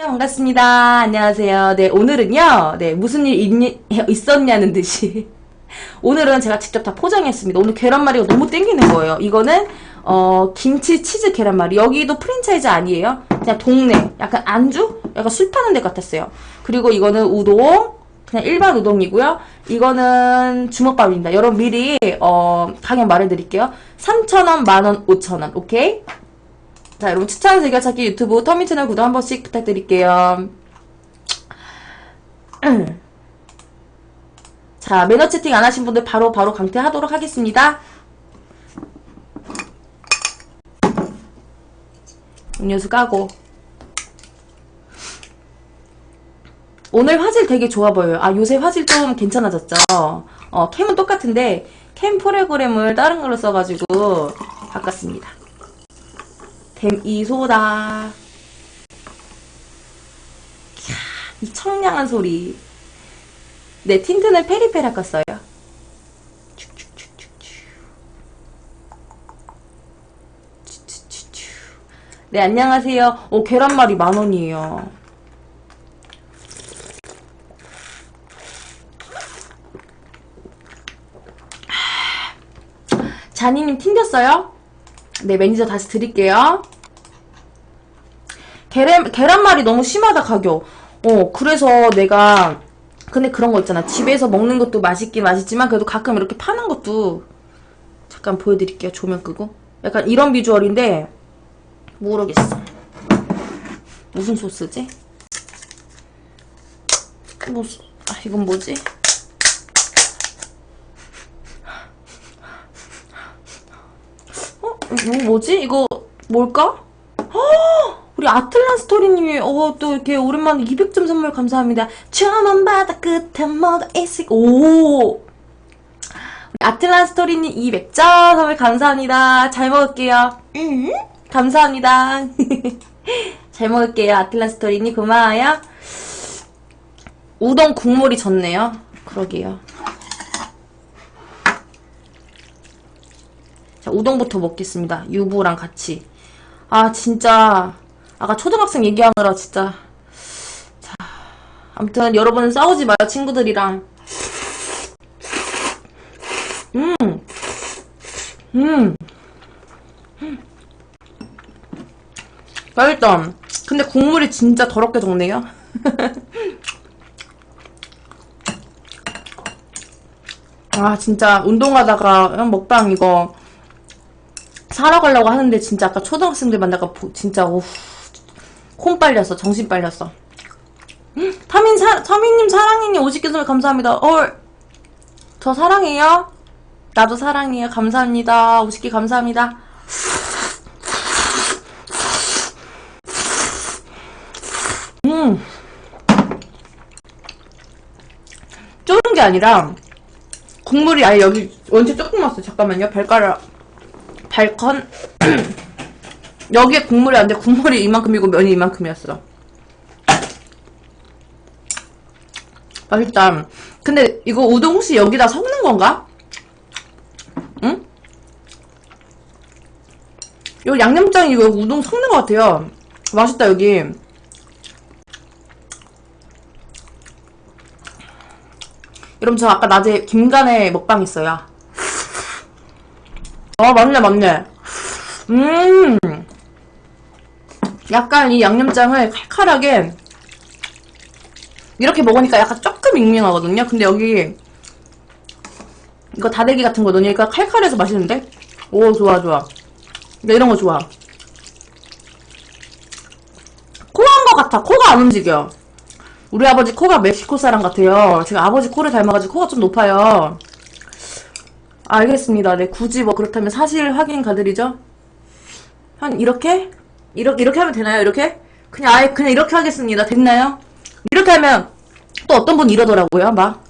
네, 반갑습니다. 안녕하세요. 네, 오늘은요, 네, 무슨 일 있니, 있었냐는 듯이. 오늘은 제가 직접 다 포장했습니다. 오늘 계란말이가 너무 땡기는 거예요. 이거는, 어, 김치 치즈 계란말이. 여기도 프랜차이즈 아니에요. 그냥 동네. 약간 안주? 약간 술 파는 데 같았어요. 그리고 이거는 우동. 그냥 일반 우동이고요. 이거는 주먹밥입니다. 여러분 미리, 어, 가격 말해드릴게요. 3,000원, 만원, 5,000원. 오케이? 자, 여러분 추천 즐겨찾기 유튜브 터미 채널 구독 한 번씩 부탁드릴게요. 자, 매너 채팅 안 하신 분들 바로 바로 강퇴하도록 하겠습니다. 음료수 까고. 오늘 화질 되게 좋아 보여요. 아, 요새 화질 좀 괜찮아졌죠? 어, 캠은 똑같은데, 캠 프로그램을 다른 걸로 써가지고, 바꿨습니다. 댐이소다. 이 청량한 소리. 네, 틴트는 페리페라 껐어요. 네, 안녕하세요. 오, 계란말이 만 원이에요. 자니님 튕겼어요? 네, 매니저 다시 드릴게요. 계란, 계란말이 너무 심하다, 가격. 어, 그래서 내가, 근데 그런 거 있잖아. 집에서 먹는 것도 맛있긴 맛있지만, 그래도 가끔 이렇게 파는 것도, 잠깐 보여드릴게요. 조명 끄고. 약간 이런 비주얼인데, 모르겠어. 무슨 소스지? 뭐, 아, 이건 뭐지? 어? 이거 뭐지? 이거 뭘까? 허! 우리 아틀란 스토리님이 어, 또 이렇게 오랜만에 200점 선물 감사합니다. 처음 바다 끝에 뭐가 있을까? 오! 아틀란 스토리님 200점 선물 감사합니다. 잘 먹을게요. 음? 감사합니다. 잘 먹을게요. 아틀란 스토리님 고마워요. 우동 국물이 졌네요. 그러게요. 자, 우동부터 먹겠습니다. 유부랑 같이. 아, 진짜. 아까 초등학생 얘기하느라 진짜. 자, 아무튼 여러분 싸우지 마요, 친구들이랑. 음. 음. 맛있다. 근데 국물이 진짜 더럽게 적네요. 아, 진짜 운동하다가 먹방 이거 사러 가려고 하는데 진짜 아까 초등학생들 만나가 보- 진짜 오콩 빨렸어. 정신 빨렸어. 음, 타민 사 타민님 사랑해님 50개 선물 감사합니다. 얼저 사랑해요? 나도 사랑해요. 감사합니다. 50개 감사합니다. 음. 쫄은 게 아니라 국물이 아예 여기 원체 조금 왔어 잠깐만요. 발가락 발컨 여기에 국물이 안 돼. 국물이 이만큼이고 면이 이만큼이었어. 맛있다. 근데 이거 우동 혹시 여기다 섞는 건가? 응? 요 양념장 이거 우동 섞는 것 같아요. 맛있다 여기. 여러분 저 아까 낮에 김간의 먹방 했어요. 아 맞네 맞네. 음. 약간 이 양념장을 칼칼하게 이렇게 먹으니까 약간 조금 밍밍하거든요. 근데 여기 이거 다대기 같은 거 넣으니까 칼칼해서 맛있는데? 오 좋아 좋아. 나 이런 거 좋아. 코한 거 같아. 코가 안 움직여. 우리 아버지 코가 멕시코 사람 같아요. 제가 아버지 코를 닮아가지고 코가 좀 높아요. 알겠습니다. 네, 굳이 뭐 그렇다면 사실 확인 가드리죠. 한 이렇게? 이렇게 이렇게 하면 되나요? 이렇게? 그냥 아예 그냥 이렇게 하겠습니다. 됐나요? 이렇게 하면 또 어떤 분 이러더라고요. 막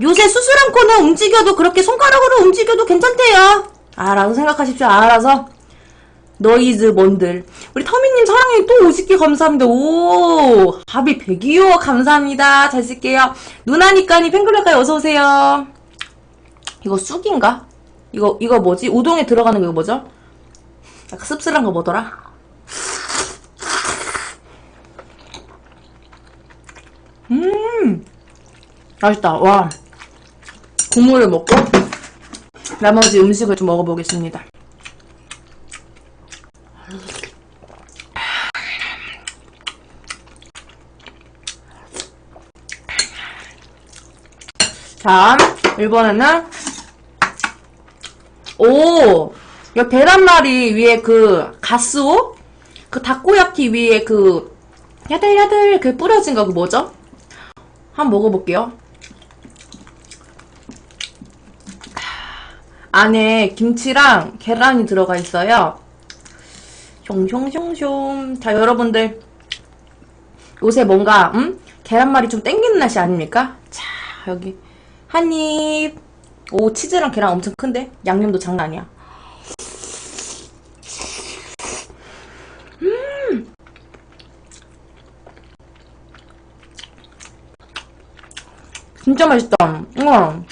요새 수술한 코는 움직여도 그렇게 손가락으로 움직여도 괜찮대요. 알아서 생각하십시오. 알아서. 너이즈 뭔들. 우리 터미님 사랑해 또 50개 감사합니다. 오, 합이 100이요. 감사합니다. 잘 쓸게요. 누나니까니 팬클럽까지 어서오세요. 이거 쑥인가? 이거 이거 뭐지? 우동에 들어가는 거 뭐죠? 약간 씁쓸한 거 뭐더라? 음 맛있다 와 국물을 먹고 나머지 음식을 좀 먹어보겠습니다 자, 이번에는 오, 이 계란말이 위에 그 가스오, 그 다코야키 위에 그 야들야들 그 뿌려진 거 그 뭐죠? 한번 먹어볼게요. 안에 김치랑 계란이 들어가 있어요. 숑숑숑숑. 자, 여러분들. 요새 뭔가, 음? 계란말이 좀 땡기는 날씨 아닙니까? 자, 여기. 한 입. 오, 치즈랑 계란 엄청 큰데? 양념도 장난 아니야. 진짜 맛있다. 우와.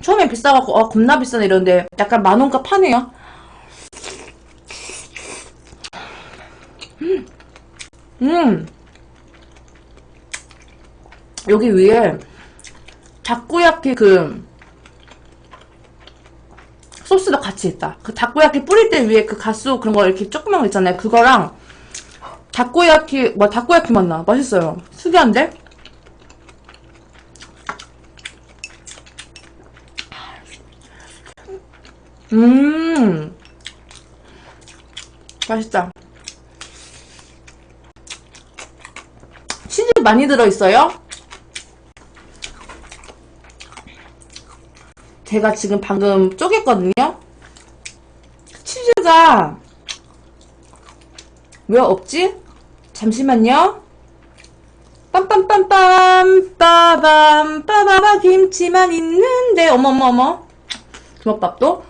처음엔 비싸갖고, 어, 겁나 비싸네 이러는데, 약간 만 원값 하네요. 음. 음. 여기 위에, 다꾸야키 그, 소스도 같이 있다. 그 다꾸야키 뿌릴 때 위에 그 가스 그런 거 이렇게 조그만 거 있잖아요. 그거랑, 다꾸야키, 뭐, 다꾸야키 맛나. 맛있어요. 특이한데? 음 맛있다 치즈 많이 들어있어요? 제가 지금 방금 쪼갰거든요 치즈가 왜 없지? 잠시만요 빰빰빰빰 빠밤 빠바바 김치만 있는데 어머머머 주먹밥도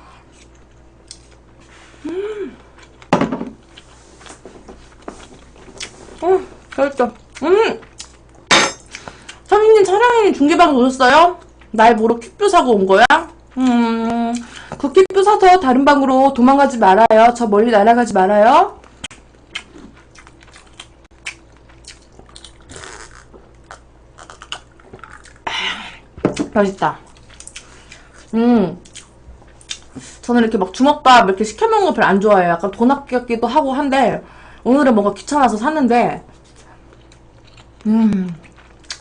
음, 맛있다. 음! 서민님 차량이 중계방송 오셨어요? 날 보러 퀵뷰 사고 온 거야? 음, 그 퀵뷰 사서 다른 방으로 도망가지 말아요. 저 멀리 날아가지 말아요. 맛있다. 음. 저는 이렇게 막 주먹밥 이렇게 시켜 먹는 거 별로 안 좋아해요. 약간 돈 아깝기도 하고 한데, 오늘은 뭔가 귀찮아서 샀는데, 음,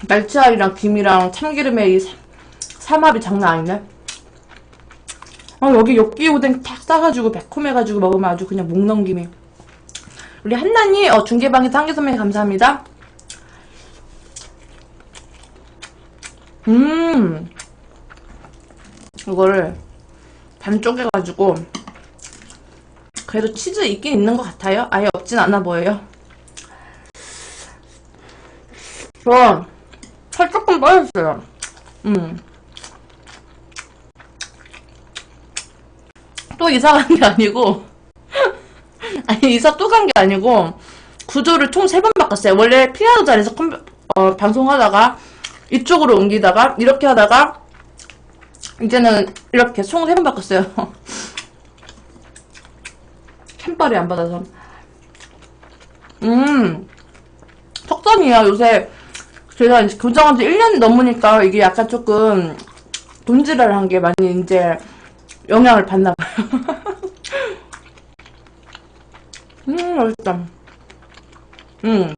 날치알이랑 김이랑 참기름에 이 사- 삼합이 장난 아니네. 아, 여기 엽기 오뎅 탁 싸가지고 매콤해가지고 먹으면 아주 그냥 목 넘김이. 우리 한나님, 어, 중계방에서 한개 선배 감사합니다. 음, 이거를 반 쪼개가지고, 그래도 치즈 있긴 있는 것 같아요. 아예 없진 않아 보여요. 저, 살 조금 빠졌어요. 음. 또 이사 간 게 아니고, 아니, 이사 또 간 게 아니고, 구조를 총 세 번 바꿨어요. 원래 피아노 자리에서 컴, 어, 방송하다가, 이쪽으로 옮기다가, 이렇게 하다가, 이제는 이렇게 총 세 번 바꿨어요. 캔발이 안 받아서. 음, 석선이에요. 요새 제가 교정한 지 1년 넘으니까 이게 약간 조금 돈질을 한 게 많이 이제 영향을 받나 봐요. 음, 맛있다. 음.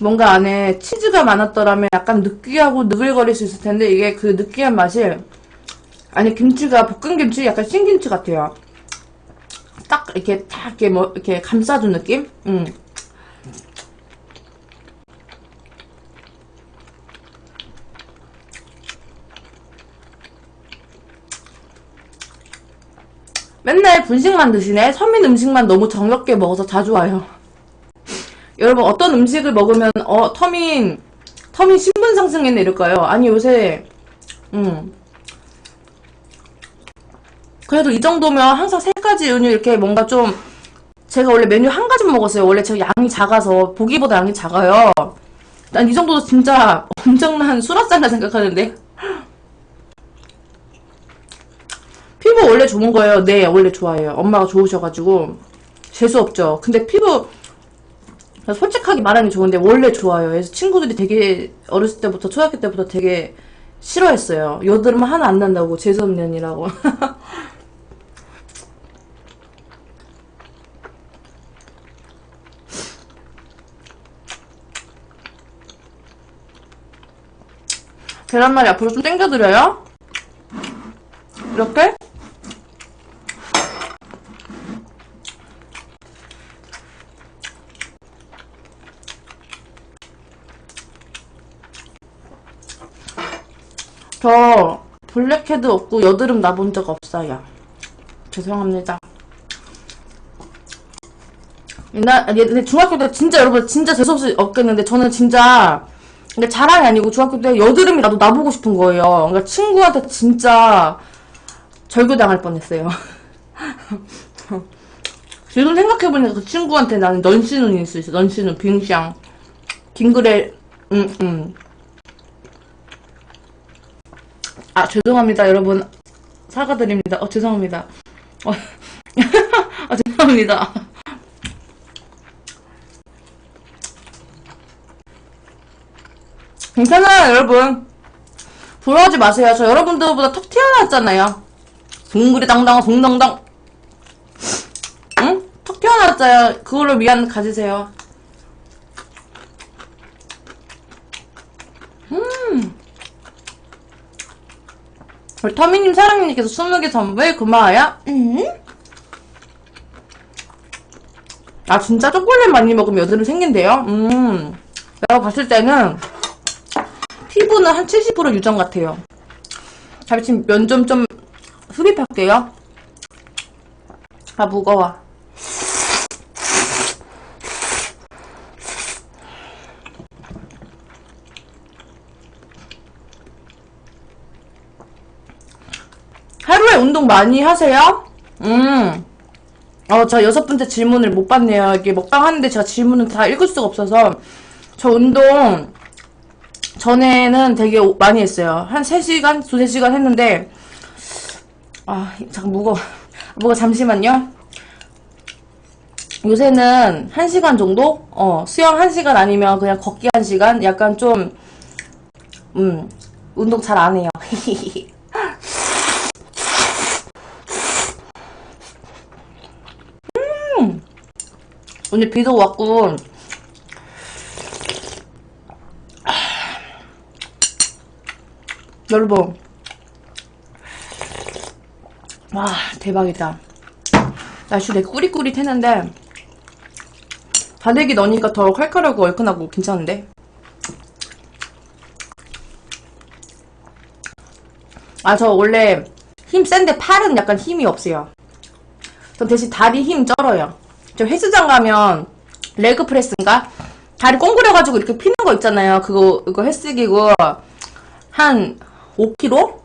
뭔가 안에 치즈가 많았더라면 약간 느끼하고 느글거릴 수 있을 텐데 이게 그 느끼한 맛이 아니 김치가 볶은 김치 약간 신김치 같아요. 딱 이렇게 딱 이렇게 뭐 이렇게 감싸준 느낌? 음. 맨날 분식만 드시네? 서민 음식만 너무 정겹게 먹어서 자주 와요. 여러분 어떤 음식을 먹으면 어 터민 터민 신분 상승했네 이럴까요? 아니 요새 음 그래도 이 정도면 항상 세 가지 은유 이렇게 뭔가 좀 제가 원래 메뉴 한 가지만 먹었어요. 원래 제가 양이 작아서 보기보다 양이 작아요. 난 이 정도도 진짜 엄청난 수라상이라 생각하는데 피부 원래 좋은 거예요. 네, 원래 좋아해요. 엄마가 좋으셔가지고 재수 없죠. 근데 피부 솔직하게 말하는 게 좋은데 원래 좋아요. 그래서 친구들이 되게 어렸을 때부터 초등학교 때부터 되게 싫어했어요. 여드름 하나 안 난다고 재수없년이라고. 계란말이 앞으로 좀 당겨드려요. 이렇게. 저 블랙헤드 없고 여드름 나본 적 없어요. 죄송합니다. 옛날 아니, 근데 중학교 때 진짜 여러분 진짜 재수없이 없겠는데 저는 진짜 근데 자랑이 아니고 중학교 때 여드름이 나도 나보고 싶은 거예요. 그러니까 친구한테 진짜 절교당할 뻔했어요. 지금 생각해보니까 그 친구한테 나는 넌시눈이 있어 있어. 넌시눈 빙샹 빙그레 음 음. 아 죄송합니다 여러분 사과드립니다. 어 죄송합니다. 어, 아 죄송합니다. 괜찮아요 여러분. 부러워하지 마세요. 저 여러분들보다 턱 튀어나왔잖아요. 동그리 당당 동당당. 응? 턱 튀어나왔잖아요. 그걸로 미안 가지세요. 우리 터미님 사랑님께서 20개 선물 고마워요. 음. 아 진짜 초콜릿 많이 먹으면 여드름 생긴대요? 음. 내가 봤을 때는 피부는 한 70% 유정 같아요. 잠시 면좀 좀 흡입할게요. 아 무거워. 하루에 운동 많이 하세요? 음. 어, 저 여섯 번째 질문을 못 봤네요. 이게 먹방 하는데 제가 질문을 다 읽을 수가 없어서. 저 운동 전에는 되게 오- 많이 했어요. 한 3시간, 2, 3시간 했는데, 아, 잠깐 무거워. 무거워, 잠시만요. 요새는 1시간 정도? 어, 수영 1시간 아니면 그냥 걷기 1시간? 약간 좀, 음, 운동 잘 안 해요. 오늘 비도 왔고. 여러분. 와 대박이다. 날씨 되게 꾸릿꾸릿했는데 다대기 넣으니까 더 칼칼하고 얼큰하고 괜찮은데? 아 저 원래 힘 센데 팔은 약간 힘이 없어요. 전 대신 다리 힘 쩔어요 저 헬스장 가면 레그 프레스인가? 다리 꽁그려가지고 이렇게 피는 거 있잖아요. 그거, 이거 헬스기고, 한 5kg?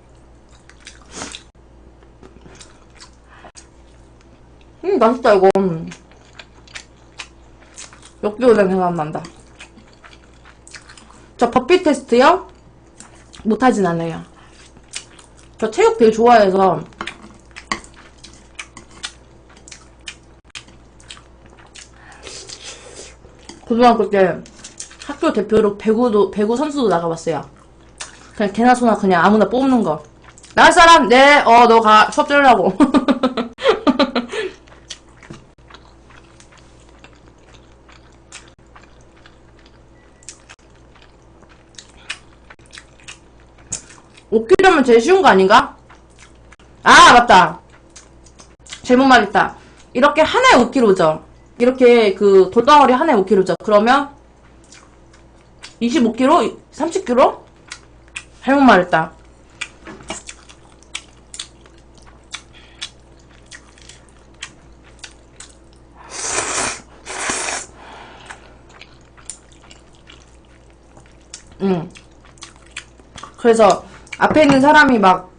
음, 맛있다, 이거. 음. 역기오뎅 생각난다. 저 버피 테스트요? 못하진 않아요. 저 체육 되게 좋아해서, 고등학교 때 학교 대표로 배구도 배구 선수도 나가봤어요. 그냥 개나 소나 그냥 아무나 뽑는 거. 나갈 사람 네, 어 너가 수업 들으라고. 오킬로면 제일 쉬운 거 아닌가? 아 맞다. 잘못 말했다. 이렇게 하나에 5kg죠. 이렇게 그 돌덩어리 하나에 5kg죠. 그러면 25kg? 30kg? 잘못 말했다. 음. 그래서 앞에 있는 사람이 막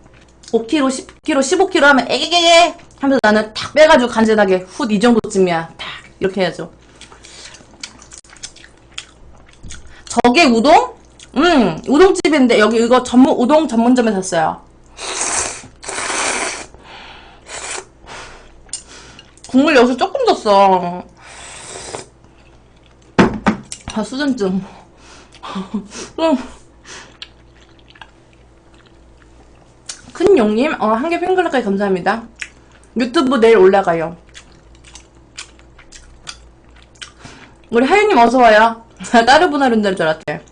5kg, 10kg, 15kg 하면 에게게게 하면서 나는 탁 빼가지고 간지나게 훗 이 정도쯤이야. 탁 이렇게 해야죠. 저게 우동? 음, 우동집인데 여기 이거 전문 우동 전문점에 샀어요. 국물 여기서 조금 줬어. 아, 수전증. 음. 큰용님, 어, 한개 팬클럽까지 감사합니다. 유튜브 내일 올라가요. 우리 하윤님 어서와요. 따르보나룬다는 줄 알았대.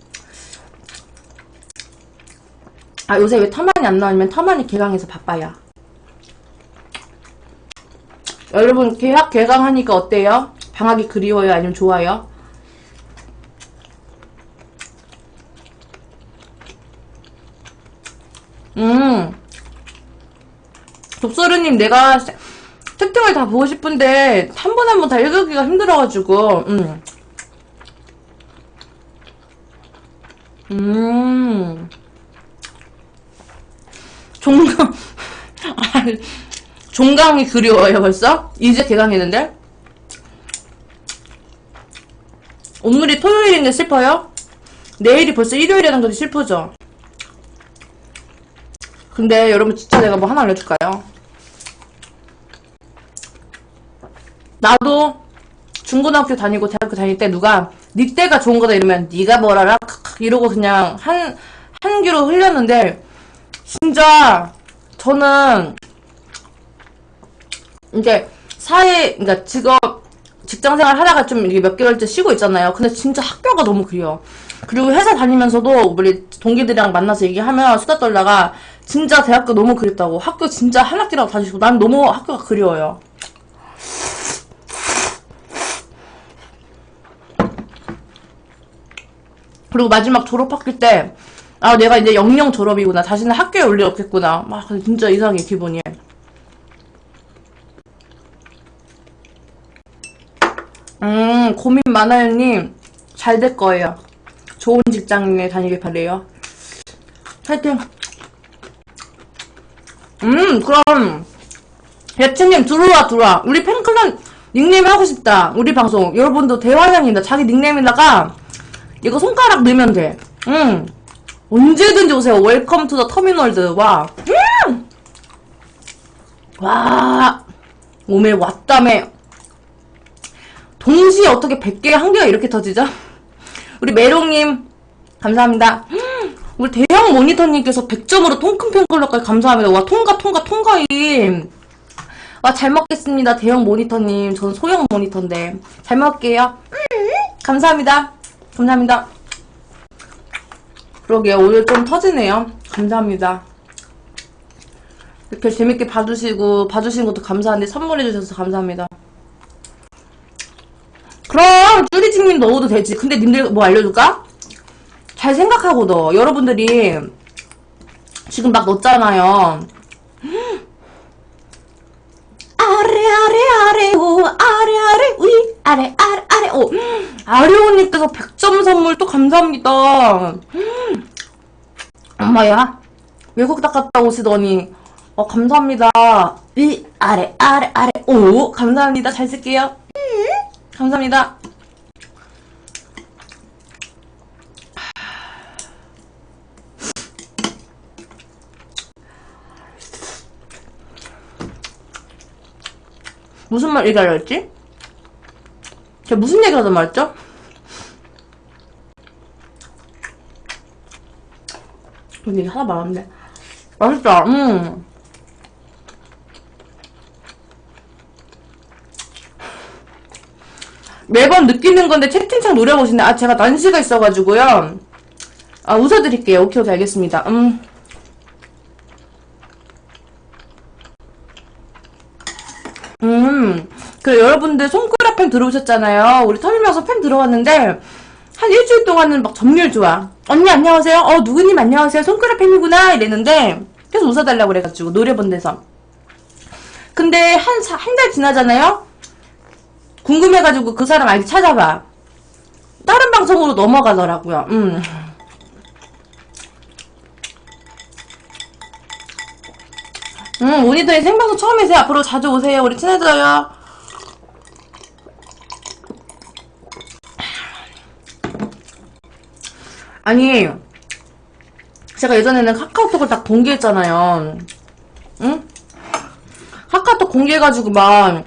아, 요새 왜 터만이 안 나오냐면 터만이 개강해서 바빠요. 여러분, 개학 개강하니까 어때요? 방학이 그리워요? 아니면 좋아요? 음. 독서르님, 내가 세- 채팅을 다 보고 싶은데, 한 번 한 번 다 읽기가 힘들어가지고, 음. 음. 종강, 아, 종강이 그리워요, 벌써? 이제 개강했는데? 오늘이 토요일인데 슬퍼요? 내일이 벌써 일요일이라는 것이 슬프죠? 근데 여러분 진짜 내가 뭐 하나 알려줄까요? 나도 중고등학교 다니고 대학교 다닐 때 누가 니 때가 좋은 거다 이러면 니가? 크크 이러고 그냥 한, 한 귀로 흘렸는데 진짜 저는 이제 사회 그러니까 직업 직장 생활 하다가 좀 이렇게 몇 개월째 쉬고 있잖아요. 근데 진짜 학교가 너무 그리워. 그리고 회사 다니면서도 우리 동기들이랑 만나서 얘기하면 수다 떨다가 진짜 대학교 너무 그립다고 학교 진짜 한 학기라도 다니시고 난 너무 학교가 그리워요. 그리고 마지막 졸업학기 때, 아, 내가 이제 영영 졸업이구나. 다시는 학교에 올 일 없겠구나. 막, 진짜 이상해, 기분이. 음, 고민 많아요님. 잘 될 거예요. 좋은 직장에 다니길 바래요. 파이팅. 음, 그럼. 여친님, 들어와, 들어와. 우리 팬클럽 닉네임 하고 싶다. 우리 방송. 여러분도 대환영입니다. 자기 닉네임에다가 이거 손가락 넣으면 돼. 응. 언제든지 오세요. 웰컴 투 더 터미널드. 와. 음! 와. 몸에 왔다며. 동시에 어떻게 100개, 한 개가 이렇게 터지죠? 우리 메롱님, 감사합니다. 음, 우리 대형 모니터님께서 100점으로 통큰 팬클럽까지 감사합니다. 와, 통과, 통과, 통과임. 와, 잘 먹겠습니다. 대형 모니터님. 저는 소형 모니터인데. 잘 먹을게요. 음, 감사합니다. 감사합니다. 그러게요. 오늘 좀 터지네요. 감사합니다. 이렇게 재밌게 봐주시고, 봐주신 것도 감사한데, 선물해주셔서 감사합니다. 그럼, 쭈리직님 넣어도 되지. 근데 님들 뭐 알려줄까? 잘 생각하고 넣어. 여러분들이 지금 막 넣었잖아요. 아래 아래 아래 오 아래 아래 위 아래 아래 아래 오. 아려우님께서 100점 선물 또 감사합니다. 음. 엄마야 외국 딱 갔다 오시더니 어 감사합니다. 위 아래 아래 아래 오. 감사합니다. 잘 쓸게요. 음. 감사합니다 무슨 말 얘기하려 했지? 제가 무슨 얘기 하다 말했죠? 뭔 얘기 하나 말았는데 맛있다 음. 매번 느끼는 건데 채팅창 노려보시네. 아 제가 난시가 있어가지고요. 아 웃어드릴게요. 오케이 오케이 알겠습니다. 음 음, 그 여러분들 손가락 팬 들어오셨잖아요. 우리 터미나서 팬 들어왔는데 한 일주일 동안은 막 점률 좋아. 언니 안녕하세요. 어 누구님 안녕하세요. 손가락 팬이구나 이랬는데 계속 웃어달라고 그래가지고 노래본 데서. 근데 한 한 달 지나잖아요. 궁금해가지고 그 사람 아이디 찾아봐. 다른 방송으로 넘어가더라고요. 음. 음, 모니터에 생방송 처음이세요. 앞으로 자주 오세요. 우리 친해져요. 아니, 제가 예전에는 카카오톡을 딱 공개했잖아요. 응? 카카오톡 공개해가지고 막,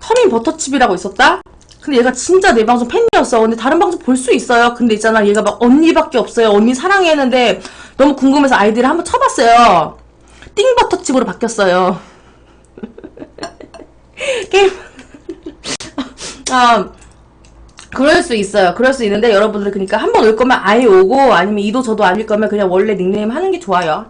터민 버터칩이라고 있었다? 근데 얘가 진짜 내 방송 팬이었어. 근데 다른 방송 볼 수 있어요. 근데 있잖아. 얘가 막 언니밖에 없어요. 언니 사랑해 했는데 너무 궁금해서 아이디를 한번 쳐봤어요. 띵버터칩으로 바뀌었어요. 게임. 아, 그럴 수 있어요. 그럴 수 있는데 여러분들 그러니까 한 번 올 거면 아예 오고 아니면 이도 저도 아닐 거면 그냥 원래 닉네임 하는 게 좋아요.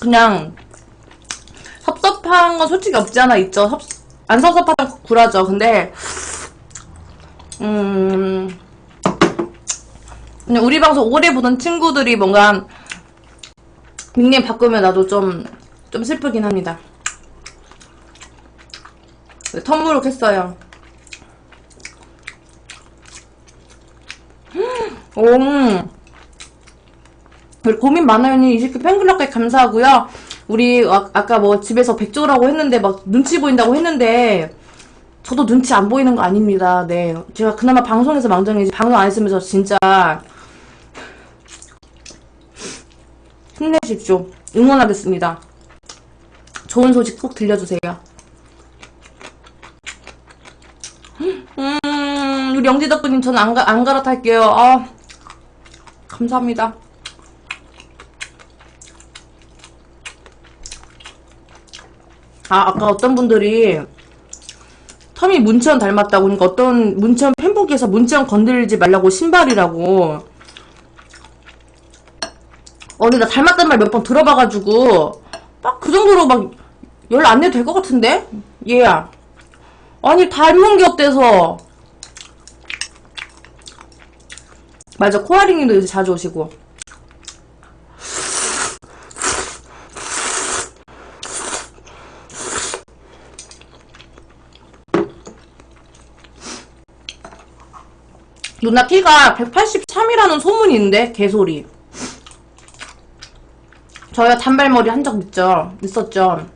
그냥 섭섭한 건 솔직히 없지 않아 있죠. 섭, 안 섭섭하면 굴하죠. 근데 음 그냥 우리 방송 오래 보던 친구들이 뭔가 닉네임 바꾸면 나도 좀, 좀 슬프긴 합니다. 텀무룩 했어요. 음. 우리 고민 많아요님 20개 팬클럽까지 감사하고요. 우리 아, 아까 뭐 집에서 백조라고 했는데 막 눈치 보인다고 했는데 저도 눈치 안 보이는 거 아닙니다. 네. 제가 그나마 방송에서 망정이지 방송 안 했으면 저 진짜 힘내십시오. 응원하겠습니다. 좋은 소식 꼭 들려주세요. 음, 우리 영지 덕분님 저는 안, 가, 안 갈아탈게요. 아, 감사합니다. 아, 아까 어떤 분들이 텀이 문채원 닮았다고 그러니까 어떤 문채원 팬북에서 문채원 건들지 말라고 신발이라고 어디 나 닮았단 말 몇 번 들어봐가지고 막 그 정도로 막 연락 안 내도 될 것 같은데? 얘야. 아니 닮은 게 어때서? 맞아 코아링님도 요새 자주 오시고. 누나 키가 183이라는 소문이 있는데 개소리 저희가 단발머리 한 적 있죠. 있었죠.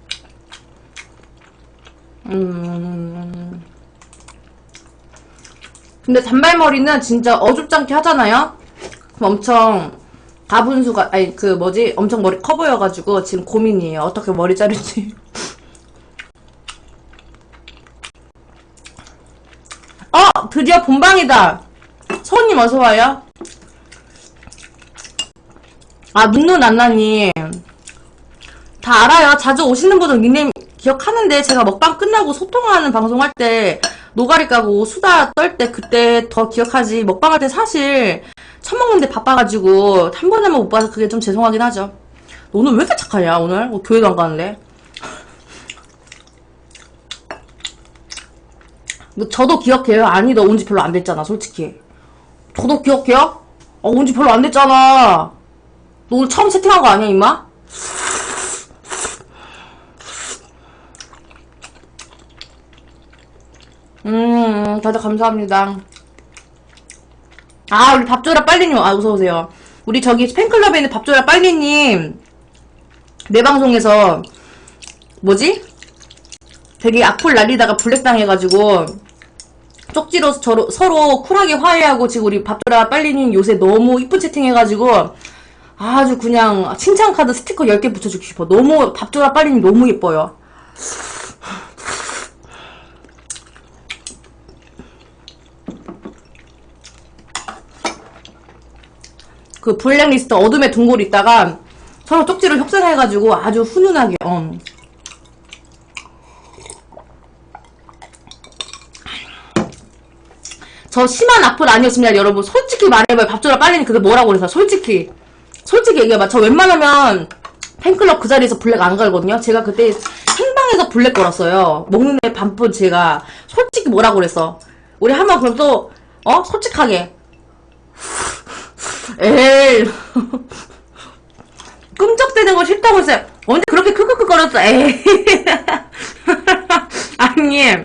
음. 근데 단발머리는 진짜 어줍잖게 하잖아요? 그럼 엄청 가분수가, 아니, 그 뭐지? 엄청 머리 커 보여가지고 지금 고민이에요. 어떻게 머리 자를지. 어! 드디어 본방이다! 손님 어서와요. 아, 눈눈 안나님. 다 알아요. 자주 오시는 분은 닉네임 기억하는데, 제가 먹방 끝나고 소통하는 방송할 때, 노가리 까고 수다 떨 때, 그때 더 기억하지. 먹방할 때 사실, 처먹는데 바빠가지고, 한 번에만 못 봐서 그게 좀 죄송하긴 하죠. 너 오늘 왜 이렇게 착하냐, 오늘? 뭐 교회도 안 가는데. 뭐 저도 기억해요. 아니, 너 온 지 별로 안 됐잖아, 솔직히. 저도 기억해요? 어, 온 지 별로 안 됐잖아. 너 오늘 처음 채팅한 거 아니야, 임마? 음, 다들 감사합니다. 아, 우리 밥줘라 빨리님, 아, 어서오세요. 우리 저기 팬클럽에 있는 밥줘라 빨리님, 내 방송에서, 뭐지? 되게 악플 날리다가 블랙 당해가지고, 쪽지로 서로, 서로 쿨하게 화해하고, 지금 우리 밥줘라 빨리님 요새 너무 이쁜 채팅해가지고, 아주 그냥 칭찬 카드 스티커 10개 붙여주고 싶어. 너무 밥줘라 빨리님 너무 예뻐요. 그 블랙리스트 어둠의 둥골 있다가 서로 쪽지를 협상해가지고 아주 훈훈하게 어. 저 심한 악플 아니었습니다 여러분 솔직히 말해봐요 밥줘라 빨리님 그게 뭐라고 그래서 솔직히 솔직히 얘기해봐. 저 웬만하면 팬클럽 그 자리에서 블랙 안 걸거든요. 제가 그때 생방에서 블랙 걸었어요. 먹는 애 반푼 제가 솔직히 뭐라고 그랬어. 우리 한번 그럼 또, 어? 솔직하게. 에이. 끔적대는 거 싫다고 했어요. 언제 그렇게 크크크 거렸어. 에이. 아니.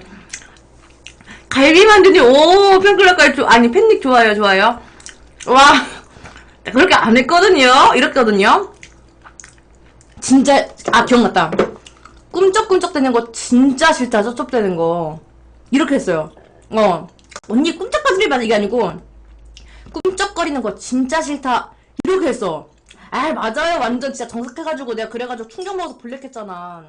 갈비만두님, 오, 팬클럽까지, 조, 아니, 팬닉 좋아요, 좋아요. 와. 그렇게 안 했거든요. 이랬거든요. 진짜 아 기억났다. 꿈쩍꿈쩍 대는 거 진짜 싫다. 쩝쩝대는 거. 이렇게 했어요. 어. 언니 꿈쩍거리지 마 이게 아니고 꿈쩍거리는 거 진짜 싫다. 이렇게 했어. 아 맞아요 완전 진짜 정색해가지고 내가 그래가지고 충격 먹어서 블랙했잖아